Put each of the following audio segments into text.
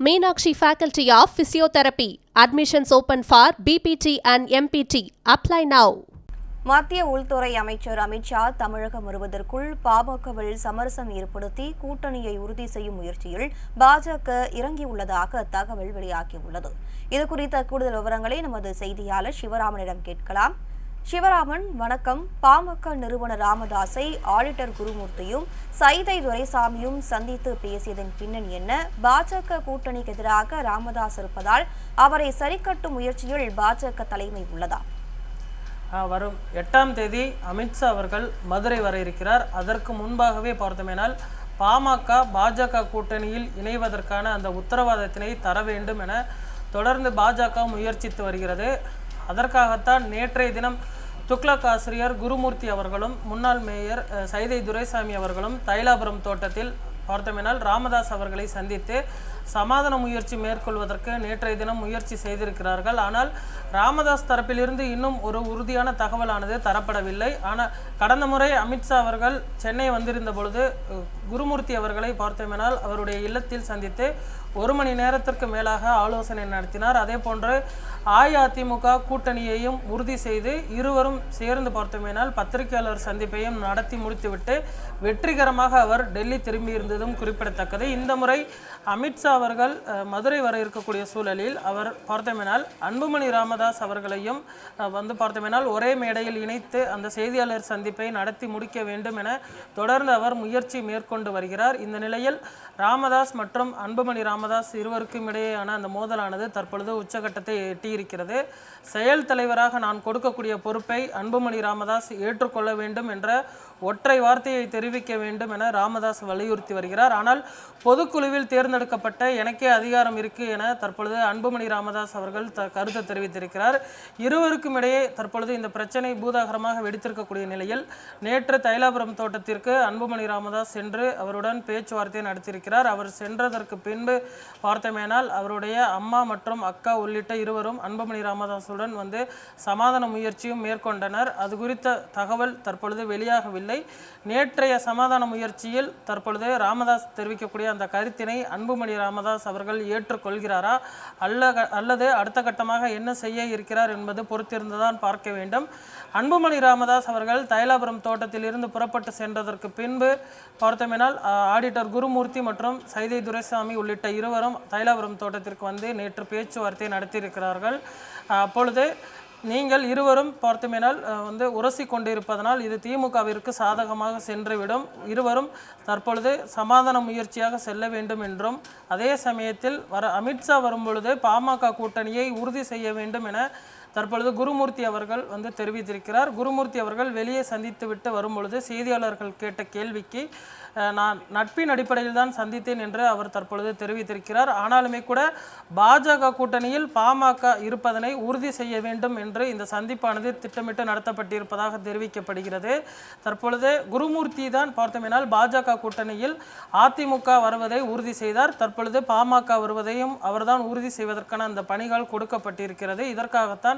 Meenakshi faculty of physiotherapy admissions open for BPT and MPT apply now மத்திய உள்துறை அமைச்சர் அமித்ஷா தமிழகம் வருவதற்குள் பாமகவில் சமரசம் ஏற்படுத்தி கூட்டணியை உறுதி செய்யும் முயற்சியில் பாஜக இறங்கியுள்ளதாக தகவல் வெளியாகியுள்ளது. இது குறித்த கூடுதல் விவரங்களை நமது செய்தியாளர் சிவராமனிடம் கேட்கலாம். சிவராமன் வணக்கம். பாமக நிறுவனர் ராமதாஸை ஆடிட்டர் குருமூர்த்தியும் சைதை துரைசாமியும் சந்தித்து பேசியதன் பின்னணி என்ன? பாஜக கூட்டணிக்கு எதிராக ராமதாஸ் இருப்பதால் அவரை சரிக்கட்டும் முயற்சியில் பாஜக தலைமை உள்ளதா? வரும் எட்டாம் தேதி அமித்ஷா அவர்கள் மதுரை வர இருக்கிறார். அதற்கு முன்பாகவே பார்த்தோமேனால் பாமக பாஜக கூட்டணியில் இணைவதற்கான அந்த உத்தரவாதத்தினை தர வேண்டும் என தொடர்ந்து பாஜக முயற்சித்து வருகிறது. அதற்காகத்தான் நேற்றைய தினம் துக்ளக் ஆசிரியர் குருமூர்த்தி அவர்களும் முன்னாள் மேயர் சைதை துரைசாமி அவர்களும் தைலாபுரம் தோட்டத்தில் பார்த்தோமேனால் ராமதாஸ் அவர்களை சந்தித்து சமாதான முயற்சி மேற்கொள்வதற்கு நேற்றைய தினம் முயற்சி செய்திருக்கிறார்கள். ஆனால் ராமதாஸ் தரப்பிலிருந்து இன்னும் ஒரு உறுதியான தகவலானது தரப்படவில்லை. ஆனால் கடந்த முறை அமித்ஷா அவர்கள் சென்னை வந்திருந்த பொழுது குருமூர்த்தி அவர்களை பார்த்தோமேனால் அவருடைய இல்லத்தில் சந்தித்து ஒரு மணி நேரத்திற்கு மேலாக ஆலோசனை நடத்தினார். அதே போன்று அஇஅதிமுக கூட்டணியையும் உறுதி செய்து இருவரும் சேர்ந்து பார்த்தோமேனால் பத்திரிகையாளர் சந்திப்பையும் நடத்தி முடித்துவிட்டு வெற்றிகரமாக அவர் டெல்லி திரும்பியிருந்து திரும்பியிருந்ததும் குறிப்பிடத்தக்கது. இந்த முறை அமித்ஷா அவர்கள் மதுரை வர இருக்கக்கூடிய சூழலில் அவர் பார்த்தோமேனால் அன்புமணி ராமதாஸ் அவர்களையும் வந்து பார்த்தோமேனால் ஒரே மேடையில் இணைத்து அந்த செய்தியாளர் சந்திப்பை நடத்தி முடிக்க வேண்டும் என தொடர்ந்து அவர் முயற்சி மேற்கொண்டு வருகிறார். இந்த நிலையில் ராமதாஸ் மற்றும் அன்புமணி ராமதாஸ் இருவருக்கும் இடையேயான அந்த மோதலானது தற்பொழுது உச்சகட்டத்தை எட்டியிருக்கிறது. செயல் தலைவராக நான் கொடுக்கக்கூடிய பொறுப்பை அன்புமணி ராமதாஸ் ஏற்றுக்கொள்ள வேண்டும் என்ற ஒற்றை வார்த்தையை தெரிவிக்க வேண்டும் என ராமதாஸ் வலியுறுத்தி வருகிறார். ஆனால் பொதுக்குழுவில் தேர்ந்தெடுக்கப்பட்ட எனக்கே அதிகாரம் இருக்கு என தற்பொழுது அன்புமணி ராமதாஸ் அவர்கள் த கருத்தை தெரிவித்திருக்கிறார். இருவருக்கும் இடையே தற்பொழுது இந்த பிரச்சனை பூதாகரமாக வெடித்திருக்கக்கூடிய நிலையில் நேற்று தைலாபுரம் தோட்டத்திற்கு அன்புமணி ராமதாஸ் சென்று அவருடன் பேச்சுவார்த்தை நடத்தியிருக்கிறார். அவர் சென்றதற்கு பின்பு பார்த்தமேனால் அவருடைய அம்மா மற்றும் அக்கா உள்ளிட்ட இருவரும் அன்புமணி ராமதாஸுடன் வந்து சமாதான முயற்சியும் மேற்கொண்டனர். அது குறித்த தகவல் தற்பொழுது வெளியாகவில்லை. நேற்றைய சமாதான முயற்சியில் தற்பொழுது ராமதாஸ் தெரிவிக்கக்கூடிய அந்த கருத்தினை அன்புமணி ராமதாஸ் அவர்கள் ஏற்றுக்கொள்கிறாரா? அல்ல அல்லது அடுத்த கட்டமாக என்ன செய்ய இருக்கிறார் என்பது பொறுத்திருந்துதான் பார்க்க வேண்டும். அன்புமணி ராமதாஸ் அவர்கள் தைலாபுரம் தோட்டத்தில் இருந்து புறப்பட்டு சென்றதற்கு பின்பு பார்த்தோமேனால் ஆடிட்டர் குருமூர்த்தி மற்றும் சைதை துரைசாமி உள்ளிட்ட இருவரும் தைலாபுரம் தோட்டத்திற்கு வந்து நேற்று பேச்சுவார்த்தை நடத்தியிருக்கிறார்கள். அப்பொழுது நீங்கள் இருவரும் பார்த்துமேனால் அஹ், வந்து உரசி கொண்டிருப்பதனால் இது திமுகவிற்கு சாதகமாக சென்றுவிடும். இருவரும் தற்பொழுது சமாதான முயற்சியாக செல்ல வேண்டும் என்றும் அதே சமயத்தில் வர அமித்ஷா வரும்பொழுது பாமக கூட்டணியை உறுதி செய்ய வேண்டும் என தற்பொழுது குருமூர்த்தி அவர்கள் வந்து தெரிவித்திருக்கிறார். குருமூர்த்தி அவர்கள் வெளியே சந்தித்துவிட்டு வரும்பொழுது செய்தியாளர்கள் கேட்ட கேள்விக்கு நான் நட்பின் அடிப்படையில் தான் சந்தித்தேன் என்று அவர் தற்பொழுது தெரிவித்திருக்கிறார். ஆனாலுமே கூட பாஜக கூட்டணியில் பாமக இருப்பதனை உறுதி செய்ய வேண்டும் என்று இந்த சந்திப்பானது திட்டமிட்டு நடத்தப்பட்டிருப்பதாக தெரிவிக்கப்படுகிறது. தற்பொழுது குருமூர்த்தி தான் பார்த்தோமேனால் பாஜக கூட்டணியில் அதிமுக வருவதை உறுதி செய்தார். தற்பொழுது பாமக வருவதையும் அவர்தான் உறுதி செய்வதற்கான அந்த பணிகள் கொடுக்கப்பட்டிருக்கிறது. இதற்காகத்தான்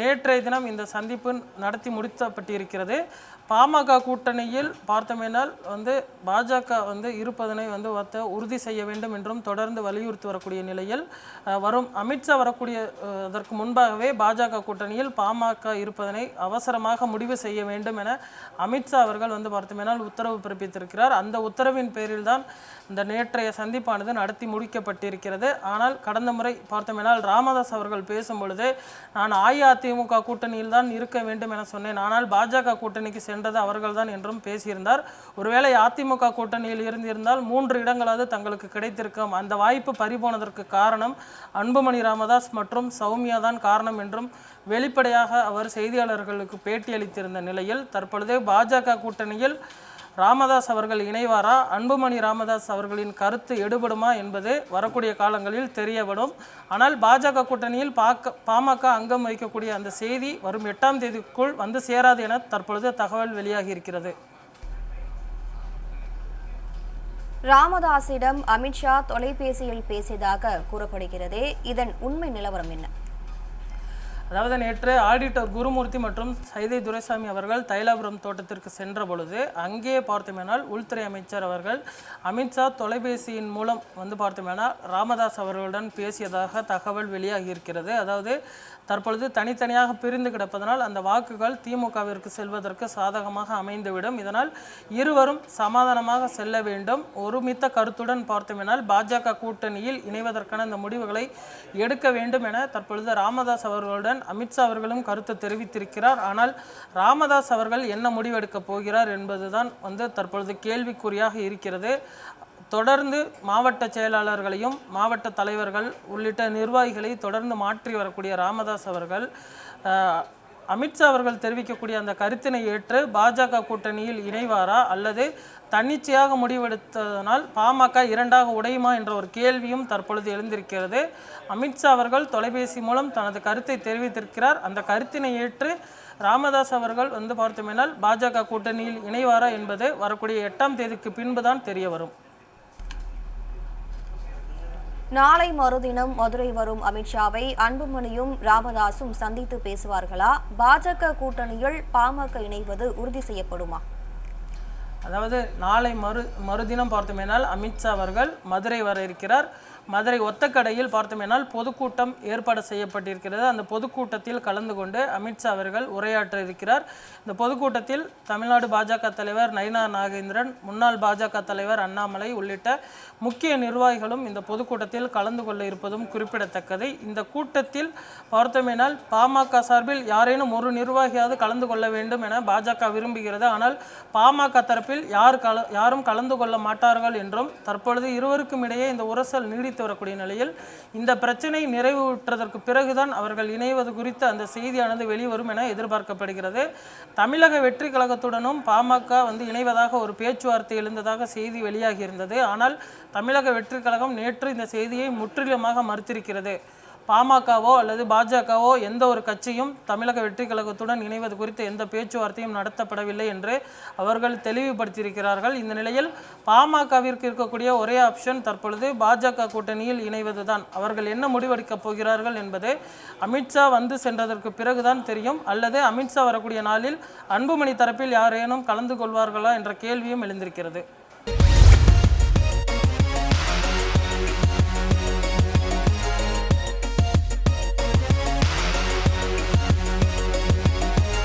நேற்றைய தினம் இந்த சந்திப்பு நடத்தி முடித்தப்பட்டிருக்கிறது. பாமக கூட்டணியில் பார்த்தோமேனால் வந்து பாஜக வந்து இருப்பதனை வந்து ஒத்த உறுதி செய்ய வேண்டும் என்றும் தொடர்ந்து வலியுறுத்தி வரக்கூடிய நிலையில் வரும் அமித்ஷா வரக்கூடிய அதற்கு முன்பாகவே பாஜக கூட்டணியில் பாமக இருப்பதனை அவசரமாக முடிவு செய்ய வேண்டும் என அமித்ஷா அவர்கள் வந்து பார்த்தோமேனால் உத்தரவு பிறப்பித்திருக்கிறார். அந்த உத்தரவின் பேரில் தான் இந்த நேற்றைய சந்திப்பானது நடத்தி முடிக்கப்பட்டிருக்கிறது. ஆனால் கடந்த முறை பார்த்தோமேனால் ராமதாஸ் அவர்கள் பேசும் பொழுது நான் அதிமுக கூட்டணியில் தான் இருக்க வேண்டும் என சொன்னேன். ஆனால் பாஜக கூட்டணிக்கு சென்றது அவர்கள்தான் என்றும் பேசியிருந்தார். ஒருவேளை அதிமுக கூட்டணியில் இருந்திருந்தால் மூன்று இடங்களாவது தங்களுக்கு கிடைத்திருக்கும். அந்த வாய்ப்பு பறிபோனதற்கு காரணம் அன்புமணி ராமதாஸ் மற்றும் சௌமியா தான் காரணம் என்றும் வெளிப்படையாக அவர் செய்தியாளர்களுக்கு பேட்டியளித்திருந்த நிலையில் தற்பொழுது பாஜக கூட்டணியில் ராமதாஸ் அவர்கள் இணைவாரா? அன்புமணி ராமதாஸ் அவர்களின் கருத்து எடுபடுமா என்பது வரக்கூடிய காலங்களில் தெரியப்படும் ஆனால் பாஜக கூட்டணியில் பாக்க பாமக அங்கம் வகிக்கக்கூடிய அந்த செய்தி வரும் எட்டாம் தேதிக்குள் வந்து சேராது என தற்பொழுது தகவல் வெளியாகி இருக்கிறது ராமதாஸிடம் அமித்ஷா தொலைபேசியில் பேசியதாக கூறப்படுகிறதே இதன் உண்மை நிலவரம் என்ன? அதாவது நேற்று ஆடிட்டர் குருமூர்த்தி மற்றும் சைதை துரைசாமி அவர்கள் தைலாபுரம் தோட்டத்திற்கு சென்ற பொழுது அங்கே பார்த்தோமேனால் உள்துறை அமைச்சர் அவர்கள் அமித்ஷா தொலைபேசியின் மூலம் வந்து பார்த்தோமேனால் ராமதாஸ் அவர்களுடன் பேசியதாக தகவல் வெளியாகி இருக்கிறது. அதாவது தற்பொழுது தனித்தனியாக பிரிந்து கிடப்பதனால் அந்த வாக்குகள் திமுகவிற்கு செல்வதற்கு சாதகமாக அமைந்துவிடும். இதனால் இருவரும் சமாதானமாக செல்ல வேண்டும். ஒருமித்த கருத்துடன் பார்த்தோமேனால் பாஜக கூட்டணியில் இணைவதற்கான இந்த முடிவுகளை எடுக்க வேண்டும் என தற்பொழுது ராமதாஸ் அவர்களுடன் அமித்ஷா அவர்களும் கருத்து தெரிவித்திருக்கிறார். ஆனால் ராமதாஸ் அவர்கள் என்ன முடிவெடுக்கப் போகிறார் என்பதுதான் வந்து தற்பொழுது கேள்விக்குறியாக இருக்கிறது. தொடர்ந்து மாவட்ட செயலாளர்களையும் மாவட்ட தலைவர்கள் உள்ளிட்ட நிர்வாகிகளை தொடர்ந்து மாற்றி வரக்கூடிய ராமதாஸ் அவர்கள் அமித்ஷா அவர்கள் தெரிவிக்கக்கூடிய அந்த கருத்தினை ஏற்று பாஜக கூட்டணியில் இணைவாரா? அல்லது தன்னிச்சையாக முடிவெடுத்ததனால் பாமக இரண்டாக உடையுமா என்ற ஒரு கேள்வியும் தற்பொழுது எழுந்திருக்கிறது. அமித்ஷா அவர்கள் தொலைபேசி மூலம் தனது கருத்தை தெரிவித்திருக்கிறார். அந்த கருத்தினை ஏற்று ராமதாஸ் அவர்கள் வந்து பார்த்தோமேனால் பாஜக கூட்டணியில் இணைவாரா என்பது வரக்கூடிய எட்டாம் தேதிக்கு பின்புதான் தெரிய வரும் நாளை மறுதினம் மதுரை வரும் அமித்ஷாவை அன்புமணியும் ராமதாசும் சந்தித்து பேசுவார்களா? பாஜக கூட்டணியில் பாமக இணைவது உறுதி செய்யப்படுமா? அதாவது நாளை மறு மறுதினம் பார்த்தோமேனால் அமித்ஷா அவர்கள் மதுரை வர இருக்கிறார். மதுரை ஒத்தக்கடையில் பார்த்தோமேனால் பொதுக்கூட்டம் ஏற்பாடு செய்யப்பட்டிருக்கிறது. அந்த பொதுக்கூட்டத்தில் கலந்து கொண்டு அமித்ஷா அவர்கள் உரையாற்ற இருக்கிறார். இந்த பொதுக்கூட்டத்தில் தமிழ்நாடு பாஜக தலைவர் நயினார் நாகேந்திரன் முன்னாள் பாஜக தலைவர் அண்ணாமலை உள்ளிட்ட முக்கிய நிர்வாகிகளும் இந்த பொதுக்கூட்டத்தில் கலந்து கொள்ள இருப்பதும் குறிப்பிடத்தக்கது. இந்த கூட்டத்தில் பார்த்தோமேனால் பாமக சார்பில் யாரேனும் ஒரு நிர்வாகியாவது கலந்து கொள்ள வேண்டும் என பாஜக விரும்புகிறது. ஆனால் பாமக தரப்பில் யார் கல யாரும் கலந்து கொள்ள மாட்டார்கள் என்றும் தற்பொழுது இருவருக்கும் இடையே இந்த உரசல் நீடி நீடித்து வரக்கூடிய நிலையில் இந்த பிரச்சனை நிறைவுற்றதற்கு பிறகுதான் அவர்கள் இணைவது குறித்த அந்த செய்தியானது வெளிவரும் என எதிர்பார்க்கப்படுகிறது. தமிழக வெற்றி கழகத்துடனும் பாமக வந்து இணைவதாக ஒரு பேச்சுவார்த்தை எழுந்ததாக செய்தி வெளியாகி இருந்தது ஆனால் தமிழக வெற்றி கழகம் நேற்று இந்த செய்தியை முற்றிலுமாக மறுத்திருக்கிறது. பாமகவோ அல்லது பாஜகவோ எந்த ஒரு கட்சியும் தமிழக வெற்றி கழகத்துடன் இணைவது குறித்து எந்த பேச்சுவார்த்தையும் நடத்தப்படவில்லை என்று அவர்கள் தெளிவுபடுத்தியிருக்கிறார்கள். இந்த நிலையில் பாமகவிற்கு இருக்கக்கூடிய ஒரே ஆப்ஷன் தற்பொழுது பாஜக கூட்டணியில் இணைவதுதான். அவர்கள் என்ன முடிவெடுக்கப் போகிறார்கள் என்பது அமித்ஷா வந்து சென்றதற்கு பிறகுதான் தெரியும். அல்லது அமித்ஷா வரக்கூடிய நாளில் அன்புமணி தரப்பில் யாரேனும் கலந்து கொள்வார்களா என்ற கேள்வியும் எழுந்திருக்கிறது.